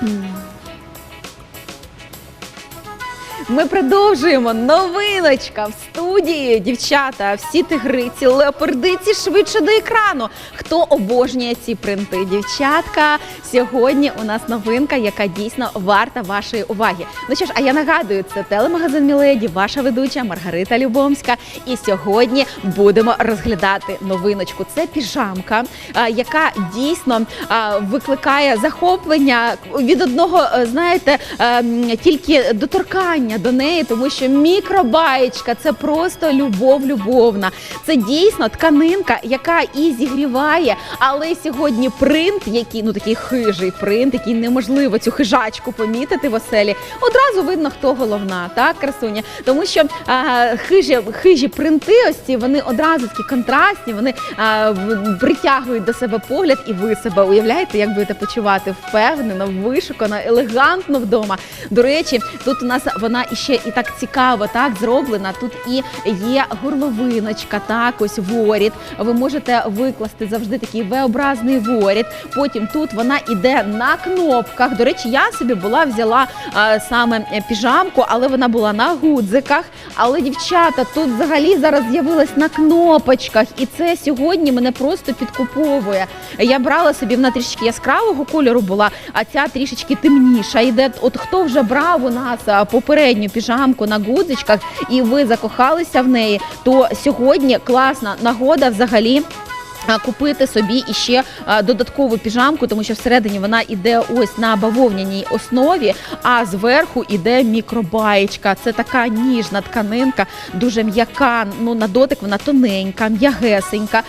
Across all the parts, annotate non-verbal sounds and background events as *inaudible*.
嗯。Ми продовжуємо новиночка в студії. Дівчата, всі тигриці, леопардиці швидше до екрану. Хто обожнює ці принти? Дівчатка, сьогодні у нас новинка, яка дійсно варта вашої уваги. Ну що ж, а я нагадую, це телемагазин Міледі, ваша ведуча Маргарита Любомська. І сьогодні будемо розглядати новиночку. Це піжамка, яка дійсно викликає захоплення від одного, знаєте, ем, тільки доторкання до неї, тому що мікробаєчка це просто любов любовна. Це дійсно тканинка, яка і зігріває, але сьогодні принт, який ну такий хижий принт, який неможливо цю хижачку помітити в оселі. Одразу видно, хто головна, так, красуня. Тому що а, хижі, хижі принти, ось ці вони одразу такі контрастні, вони а, притягують до себе погляд, і ви себе уявляєте, як будете почувати впевнено, вишукано, елегантно вдома. До речі, тут у нас вона іще і так цікаво так зроблена. Тут і є горловиночка, так ось воріт. Ви можете викласти завжди такий V-образний воріт. Потім тут вона іде на кнопках. До речі, я собі була взяла а, саме е, піжамку, але вона була на гудзиках. Але дівчата тут взагалі зараз з'явилась на кнопочках, і це сьогодні мене просто підкуповує. Я брала собі вона трішки яскравого кольору була, а ця трішечки темніша. Іде от хто вже брав у нас а, попередню піжамку на гудзичках, і ви закохалися в неї, то сьогодні класна нагода взагалі. Купити собі іще додаткову піжамку, тому що всередині вона іде ось на бавовняній основі, а зверху іде мікробаєчка. Це така ніжна тканинка, дуже м'яка. Ну на дотик вона тоненька, м'ягесенька.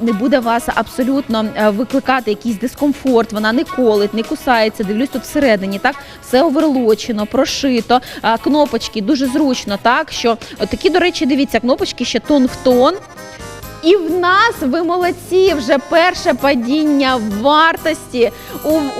Не буде вас абсолютно е, викликати якийсь дискомфорт. Вона не колить, не кусається. Дивлюсь тут всередині. Так все оверлочено, прошито. Кнопочки дуже зручно. Так що такі, до речі, дивіться, кнопочки ще тон в тон. І в нас ви молодці, вже перше падіння вартості.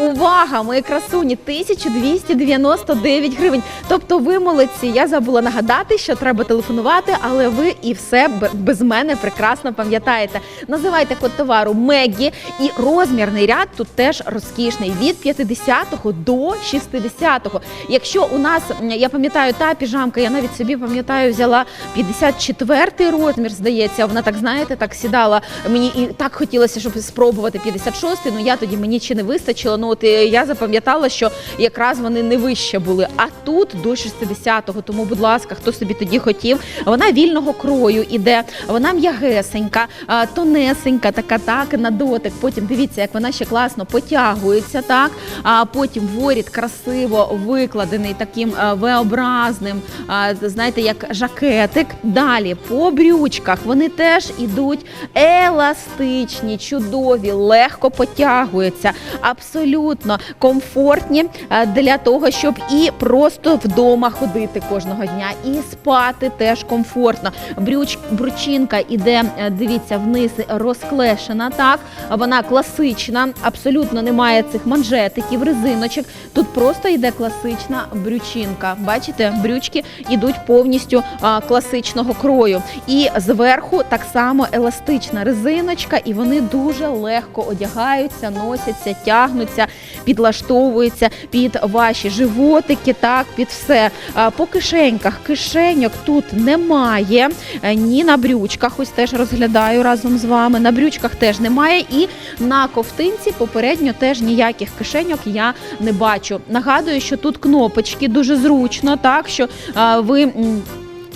Увага, мої красуні, 1299 гривень. Тобто ви молодці. Я забула нагадати, що треба телефонувати, але ви і все без мене прекрасно пам'ятаєте. Називайте код товару Мегі і розмірний ряд тут теж розкішний від 50 до 60. Якщо у нас, я пам'ятаю, та піжамка, я навіть собі пам'ятаю, взяла 54 розмір, здається, вона так знаєте, так сідала. Мені і так хотілося, щоб спробувати 56-й, ну я тоді мені чи не вистачило. Ну от е, я запам'ятала, що якраз вони не вище були. А тут до 60-го. Тому, будь ласка, хто собі тоді хотів, вона вільного крою іде, вона м'ягесенька, тонесенька, така так на дотик. Потім дивіться, як вона ще класно потягується, так. А потім воріт красиво викладений таким а, V-образним, знаєте, як жакетик. Далі по брючках вони теж ідуть еластичні, чудові, легко потягуються, абсолютно комфортні для того, щоб і просто вдома ходити кожного дня, і спати теж комфортно. Брюч, брючинка іде, е, дивіться, вниз розклешена. Так вона класична, абсолютно немає цих манжетиків, резиночок. Тут просто йде класична брючинка. Бачите, брючки йдуть повністю а, класичного крою. І зверху так само еластична резиночка, і вони дуже легко одягаються, носяться, тягнуться, підлаштовуються під ваші животики, так, під все. По кишеньках кишеньок тут немає, е, ні на брючках, ось теж розглядаю разом з вами. На брючках теж немає, і на ковтинці попередньо теж ніяких кишеньок я не бачу. Нагадую, що тут кнопочки дуже зручно, так що ви.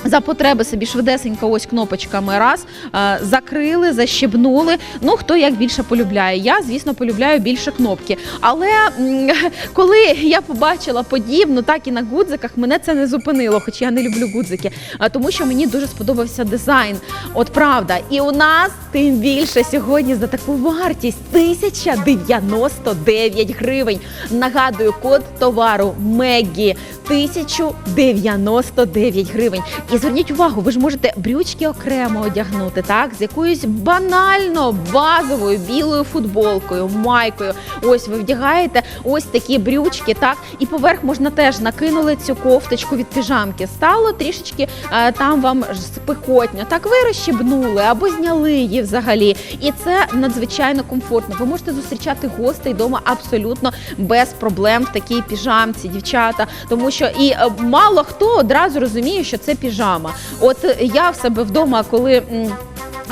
За потреби собі швидесенько ось кнопочками раз е, закрили, защебнули. Ну хто як більше полюбляє. Я, звісно, полюбляю більше кнопки. Але *laughs* коли я побачила подібну, так і на гудзиках, мене це не зупинило, хоч я не люблю гудзики, а тому що мені дуже сподобався дизайн. От правда, і у нас тим більше сьогодні за таку вартість 1099 гривень. Нагадую, код товару Мегі 1099 гривень. І зверніть увагу, ви ж можете брючки окремо одягнути, так, з якоюсь банально базовою білою футболкою, майкою. Ось ви вдягаєте ось такі брючки, так, і поверх можна теж накинули цю кофточку від піжамки. Стало трішечки е, там вам ж спекотно. Так ви розщебнули або зняли її взагалі. І це надзвичайно комфортно. Ви можете зустрічати гостей вдома абсолютно без проблем в такій піжамці, дівчата. Тому що і е, мало хто одразу розуміє, що це піжама. От е, я в себе вдома, коли.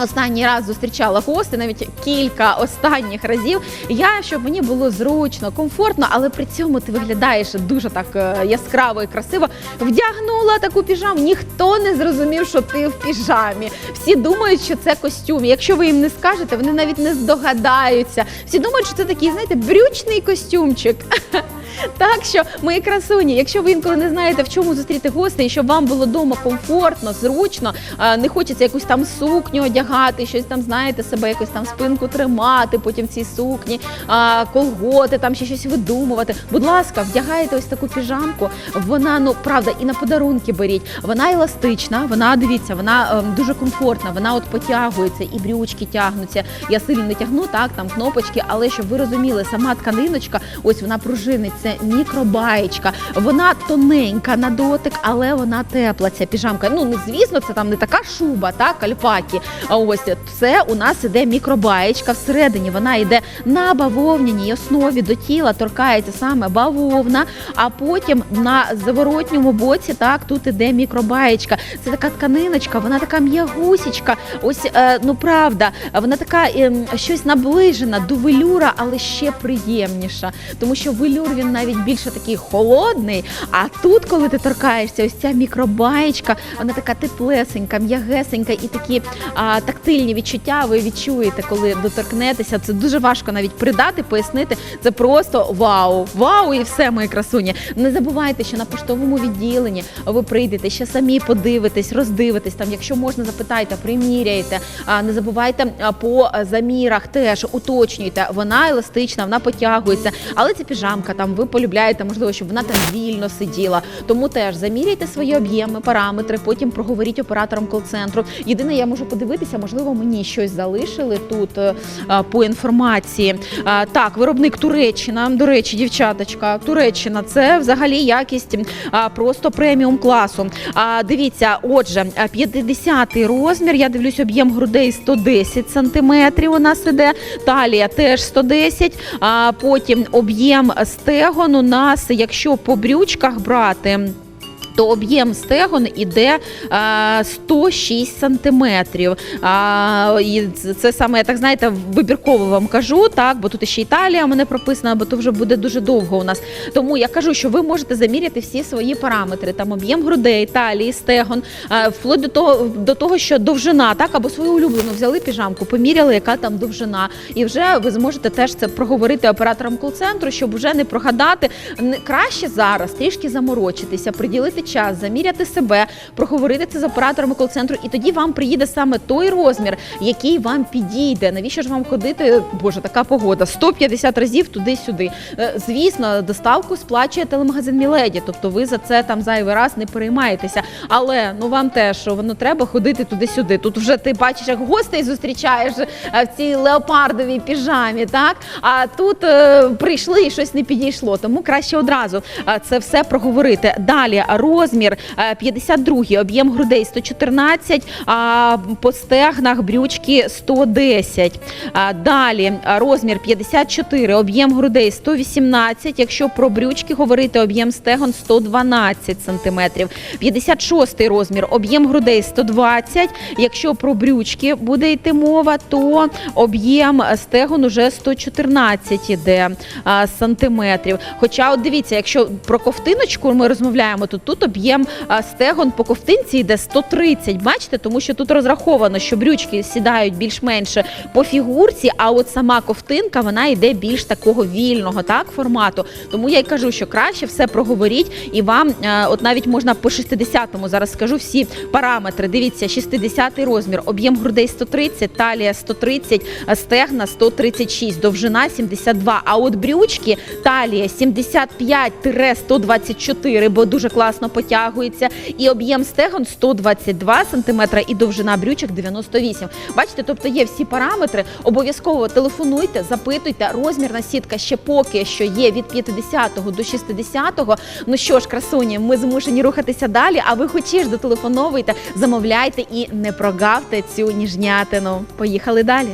Останній раз зустрічала гостей, навіть кілька останніх разів. Я щоб мені було зручно, комфортно, але при цьому ти виглядаєш дуже так е, яскраво і красиво. Вдягнула таку піжаму. Ніхто не зрозумів, що ти в піжамі. Всі думають, що це костюм. Якщо ви їм не скажете, вони навіть не здогадаються. Всі думають, що це такий, знаєте, брючний костюмчик. *laughs* Так що, мої красуні, якщо ви інколи не знаєте, в чому зустріти гостей, щоб вам було вдома комфортно, зручно, не хочеться якусь там сукню одягати, щось там, знаєте, себе якось там спинку тримати, потім в цій сукні, колготи, там ще щось видумувати. Будь ласка, вдягайте ось таку піжамку. Вона, ну правда, і на подарунки беріть. Вона еластична, вона дивіться, вона ем, дуже комфортна, вона от потягується, і брючки тягнуться. Я сильно не тягну, так, там кнопочки, але щоб ви розуміли, сама тканиночка, ось вона пружинить, це мікробаєчка. Вона тоненька на дотик, але вона тепла. Ця піжамка. Ну звісно, це там не така шуба, так, альпаки. А ось це у нас іде мікробаєчка. Всередині вона йде на бавовняній основі до тіла, торкається саме бавовна, а потім на заворотньому боці, так, тут іде мікробаєчка. Це така тканиночка, вона така м'ягусічка. Ось, е, ну правда, вона така ем, щось наближена до велюра, але ще приємніша. Тому що велюр він навіть більше такий холодний. А тут, коли ти торкаєшся, ось ця мікробаєчка, вона така теплесенька, м'ягесенька і такі а, тактильні відчуття ви відчуєте, коли доторкнетеся. Це дуже важко навіть придати, пояснити. Це просто вау, вау, і все, мої красуні. Не забувайте, що на поштовому відділенні ви прийдете, ще самі подивитесь, роздивитесь там. Якщо можна, запитайте, приміряйте. Не забувайте по замірах теж уточнюйте. Вона еластична, вона потягується, але це піжамка. Там ви полюбляєте, можливо, щоб вона там вільно сиділа. Тому теж заміряйте свої об'єми, параметри. Потім проговоріть операторам кол-центру. Єдине, я можу подивитися, можливо, мені щось залишили тут е, а, по інформації. А, Так, виробник Туреччина. До речі, дівчаточка, Туреччина це взагалі якість просто преміум класу. А, Дивіться, отже, 50 розмір. Я дивлюсь, об'єм грудей 110 сантиметрів. У нас іде талія теж 110. А потім об'єм стегон у нас, якщо по брючках брати. То об'єм стегон іде 106 сантиметрів. І це- саме, я так знаєте, вибірково вам кажу, так, бо тут ще Італія мене прописана, бо то вже буде дуже довго у нас. Тому я кажу, що ви можете заміряти всі свої параметри, там об'єм грудей, талії, стегон, а, вплоть до того, до того, що довжина, так, або свою улюблену взяли піжамку, поміряли, яка там довжина. І вже ви зможете теж це проговорити операторам кол-центру, щоб вже не прогадати. Краще зараз трішки заморочитися, приділити час, заміряти себе, проговорити це з операторами кол-центру, і тоді вам приїде саме той розмір, який вам підійде. Навіщо ж вам ходити? Боже, така погода 150 разів туди-сюди. Е, Звісно, доставку сплачує телемагазин Міледі, тобто ви за це там зайвий раз не переймаєтеся. Але ну вам теж воно треба ходити туди-сюди. Тут вже ти бачиш, як гостей зустрічаєш е, в цій леопардовій піжамі, так а тут е, прийшли і щось не підійшло. Тому краще одразу е, це все проговорити. Далі розмір е, 52, об'єм грудей 114, а по стегнах брючки 110. Далі е, розмір 54, об'єм грудей 118. Якщо про брючки говорити, об'єм стегон 112 сантиметрів. 56 розмір, об'єм грудей 120. Якщо про брючки буде йти мова, то об'єм стегон уже 114 іде сантиметрів. Хоча, от дивіться, якщо про ковтиночку ми розмовляємо, то тут об'єм стегон по ковтинці йде 130. Бачите, тому що тут розраховано, що брючки сідають більш-менш по фігурці, а от сама ковтинка вона йде більш такого вільного так формату. Тому я й кажу, що краще все проговоріть, і вам е, от навіть можна по 60-му зараз скажу всі параметри. Дивіться, 60-й розмір, об'єм грудей 130, талія 130, стегна 136, довжина 72. А от брючки талія 75-124, бо дуже класно потягується, і об'єм стегон 122 см, і довжина брючок 98 Бачите, тобто є всі параметри. Обов'язково телефонуйте, запитуйте. Розмірна сітка ще поки що є від 50 до 60 Ну що ж, красуні, ми змушені рухатися далі. А ви хочеш дотелефоновуйте, замовляйте і не прогавте цю ніжнятину. Поїхали далі.